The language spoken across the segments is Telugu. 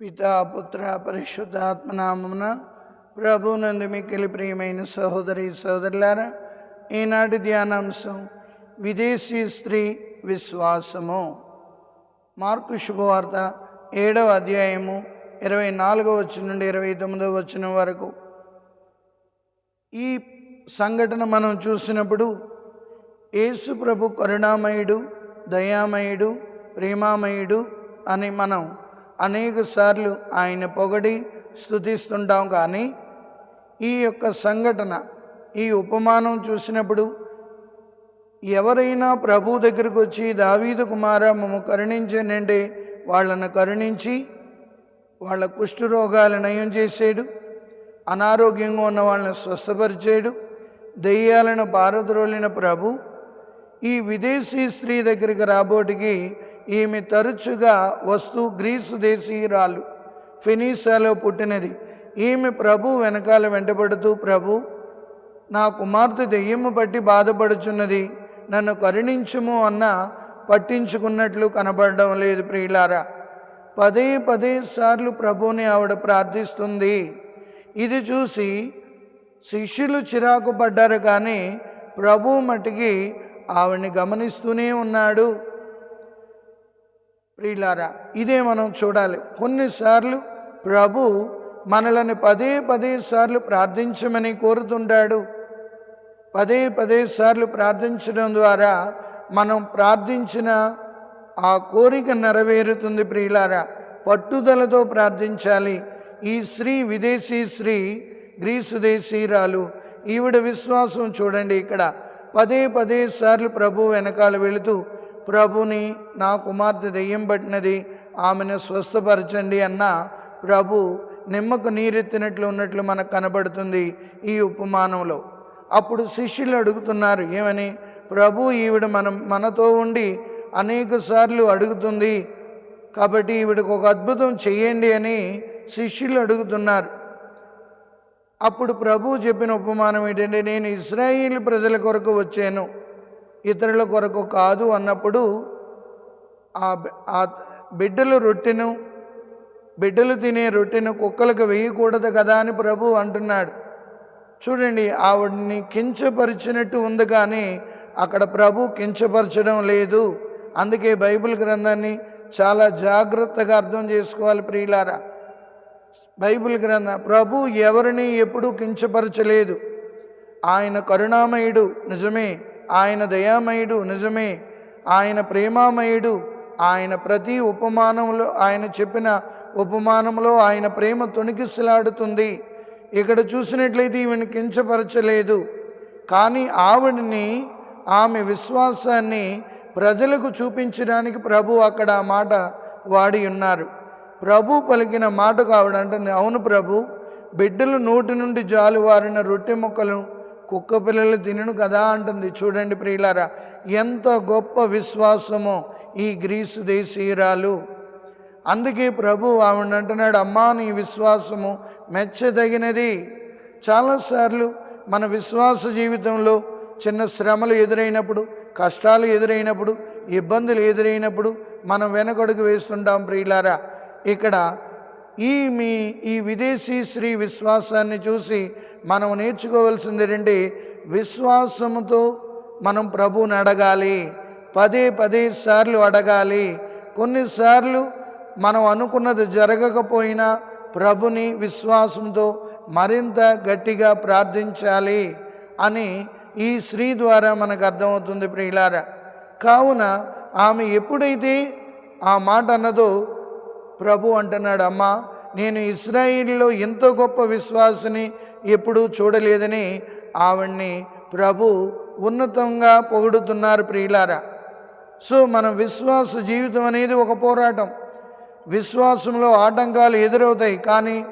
పితా పుత్ర పరిశుద్ధాత్మనామమున ప్రభునందు మిక్కిలి ప్రియమైన సహోదరి సహోదరులారా ఈనాటి ధ్యానాంశం విదేశీ స్త్రీ విశ్వాసము. మార్కు శుభవార్త ఏడవ అధ్యాయము ఇరవై నాలుగవ వచ్చిన నుండి ఇరవై తొమ్మిదవ వచ్చిన వరకు. ఈ సంఘటన మనం చూసినప్పుడు యేసు ప్రభు కరుణామయుడు దయామయుడు ప్రేమామయుడు అని మనం అనేక సార్లు ఆయన పొగడి స్థుతిస్తుంటాం కానీ ఈ యొక్క సంఘటన ఈ ఉపమానం చూసినప్పుడు ఎవరైనా ప్రభు దగ్గరకు వచ్చి దావీదు కుమార మమ్మ కరుణించనండి వాళ్ళను కరుణించి వాళ్ళ కుష్ఠరోగాలు నయం చేసేడు అనారోగ్యంగా ఉన్న వాళ్ళని స్వస్థపరిచేడు దెయ్యాలను పారద్రోలిన ప్రభు ఈ విదేశీ స్త్రీ దగ్గరికి రాబోటికి ఈమె తరచుగా వస్తూ గ్రీసు దేశీయురాలు ఫినీసాలో పుట్టినది. ఈమె ప్రభు వెనకాల వెంటబడుతూ ప్రభు నా కుమార్తె దెయ్యము పట్టి బాధపడుచున్నది. నన్ను కరుణించుము అన్న పట్టించుకున్నట్లు కనబడడం లేదు ప్రియులారా. పదే పదే సార్లు ప్రభుని ఆవిడ ప్రార్థిస్తుంది. ఇది చూసి శిష్యులు చిరాకు పడ్డారు కానీ ప్రభు మటుకి ఆవిడ్ని గమనిస్తూనే ఉన్నాడు. ప్రియులారా ఇదే మనం చూడాలి. కొన్నిసార్లు ప్రభు మనలను పదే పదే సార్లు ప్రార్థించమని కోరుతుంటాడు. పదే పదే సార్లు ప్రార్థించడం ద్వారా మనం ప్రార్థించిన ఆ కోరిక నెరవేరుతుంది ప్రియులారా. పట్టుదలతో ప్రార్థించాలి. ఈ స్త్రీ విదేశీ స్త్రీ గ్రీసు దేశీరాలు ఈవిడ విశ్వాసం చూడండి ఇక్కడ. పదే పదే సార్లు ప్రభు వెనకాల వెళుతూ ప్రభుని నా కుమార్తె దెయ్యం పట్టినది ఆమెను స్వస్థపరచండి అన్న ప్రభు నిమ్మకు నీరెత్తినట్లు ఉన్నట్లు మనకు కనబడుతుంది ఈ ఉపమానంలో. అప్పుడు శిష్యులు అడుగుతున్నారు ఏమని? ప్రభు ఈవిడ మనం మనతో ఉండి అనేక సార్లు అడుగుతుంది కాబట్టి ఈవిడకు ఒక అద్భుతం చెయ్యండి అని శిష్యులు అడుగుతున్నారు. అప్పుడు ప్రభు చెప్పిన ఉపమానం ఏంటంటే నేను ఇస్రాయిల్ ప్రజల కొరకు వచ్చాను. ఇతరుల కొరకు కాదు అన్నప్పుడు ఆ బిడ్డలు రొట్టెను బిడ్డలు తినే రొట్టెను కుక్కలకు వేయకూడదు కదా అని ప్రభు అంటున్నాడు. చూడండి ఆవిడ్ని కించపరిచినట్టు ఉంది కానీ అక్కడ ప్రభు కించపరచడం లేదు. అందుకే బైబిల్ గ్రంథాన్ని చాలా జాగ్రత్తగా అర్థం చేసుకోవాలి ప్రియులారా. బైబిల్ గ్రంథ ప్రభు ఎవరిని ఎప్పుడూ కించపరచలేదు. ఆయన కరుణామయుడు నిజమే. ఆయన దయామయుడు నిజమే. ఆయన ప్రేమామయుడు ఆయన ప్రతి ఉపమానంలో ఆయన చెప్పిన ఉపమానంలో ఆయన ప్రేమ తొణికిసలాడుతుంది. ఇక్కడ చూసినట్లయితే ఈమెను కించపరచలేదు. కానీ ఆవిడని ఆమె విశ్వాసాన్ని ప్రజలకు చూపించడానికి ప్రభు అక్కడ ఆ మాట వాడి ఉన్నారు. ప్రభు పలికిన మాటకు ఆవిడ అంటుంది అవును ప్రభు బిడ్డలు నోటి నుండి జాలువారిన రొట్టె ముక్కలు కుక్క పిల్లలు తినను కదా అంటుంది. చూడండి ప్రియులారా ఎంత గొప్ప విశ్వాసమో ఈ గ్రీసు దేశీయురాలు. అందుకే ప్రభు ఆవిడ అంటున్నాడు అమ్మా నీ విశ్వాసము మెచ్చదగినది. చాలాసార్లు మన విశ్వాస జీవితంలో చిన్న శ్రమలు ఎదురైనప్పుడు కష్టాలు ఎదురైనప్పుడు ఇబ్బందులు ఎదురైనప్పుడు మనం వెనకడుగు వేస్తుంటాం ప్రియులారా. ఇక్కడ ఈ మీ ఈ విదేశీ స్త్రీ విశ్వాసాన్ని చూసి మనం నేర్చుకోవాల్సింది ఏంటంటే విశ్వాసముతో మనం ప్రభువుని అడగాలి పదే పదే సార్లు అడగాలి. కొన్నిసార్లు మనం అనుకున్నది జరగకపోయినా ప్రభుని విశ్వాసంతో మరింత గట్టిగా ప్రార్థించాలి అని ఈ స్త్రీ ద్వారా మనకు అర్థమవుతుంది ప్రియులారా. కావున ఆమె ఎప్పుడైతే ఆ మాట అన్నదో ప్రభు అంటున్నాడు అమ్మా నేను ఇస్రాయిల్లో ఎంత గొప్ప విశ్వాసని ఎప్పుడూ చూడలేదని ఆవిడ్ని ప్రభు ఉన్నతంగా పొగుడుతున్నారు ప్రియులారా. సో మన విశ్వాస జీవితం అనేది ఒక పోరాటం. విశ్వాసంలో ఆటంకాలు ఎదురవుతాయి కానీ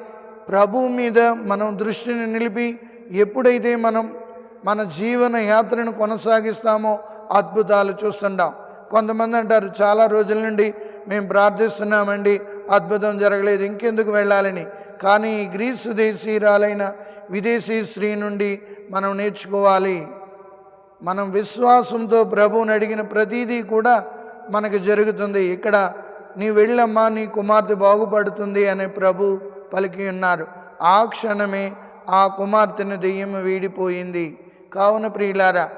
ప్రభు మీద మనం దృష్టిని నిలిపి ఎప్పుడైతే మనం మన జీవన యాత్రను కొనసాగిస్తామో అద్భుతాలు చూస్తుంటాం. కొంతమంది అంటారు చాలా రోజుల నుండి మేము ప్రార్థిస్తున్నామండి అద్భుతం జరగలేదు ఇంకెందుకు వెళ్ళాలని? కానీ గ్రీసు దేశీయురాలైన విదేశీ స్త్రీ నుండి మనం నేర్చుకోవాలి. మనం విశ్వాసంతో ప్రభువుని అడిగిన ప్రతీదీ కూడా మనకు జరుగుతుంది. ఇక్కడ నీ వెళ్ళమ్మా నీ కుమార్తె బాగుపడుతుంది అని ప్రభు పలికి ఉన్నారు. ఆ క్షణమే ఆ కుమార్తెను దెయ్యం వీడిపోయింది. కావున ప్రియులారా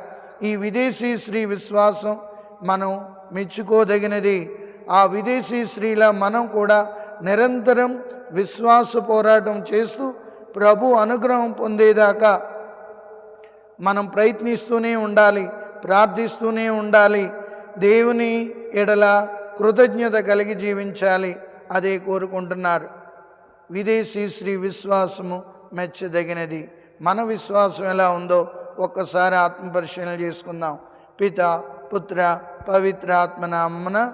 ఈ విదేశీ స్త్రీ విశ్వాసం మనం మెచ్చుకోదగినది. ఆ విదేశీ స్త్రీల మనం కూడా నిరంతరం విశ్వాస పోరాటం చేస్తూ ప్రభు అనుగ్రహం పొందేదాకా మనం ప్రయత్నిస్తూనే ఉండాలి ప్రార్థిస్తూనే ఉండాలి దేవుని ఎడల కృతజ్ఞత కలిగి జీవించాలి. అదే కోరుకుంటున్నారు. విదేశీ శ్రీ విశ్వాసము మెచ్చదగినది. మన విశ్వాసం ఎలా ఉందో ఒక్కసారి ఆత్మపరిశీలన చేసుకుందాం. పిత పుత్ర పవిత్ర ఆత్మనామన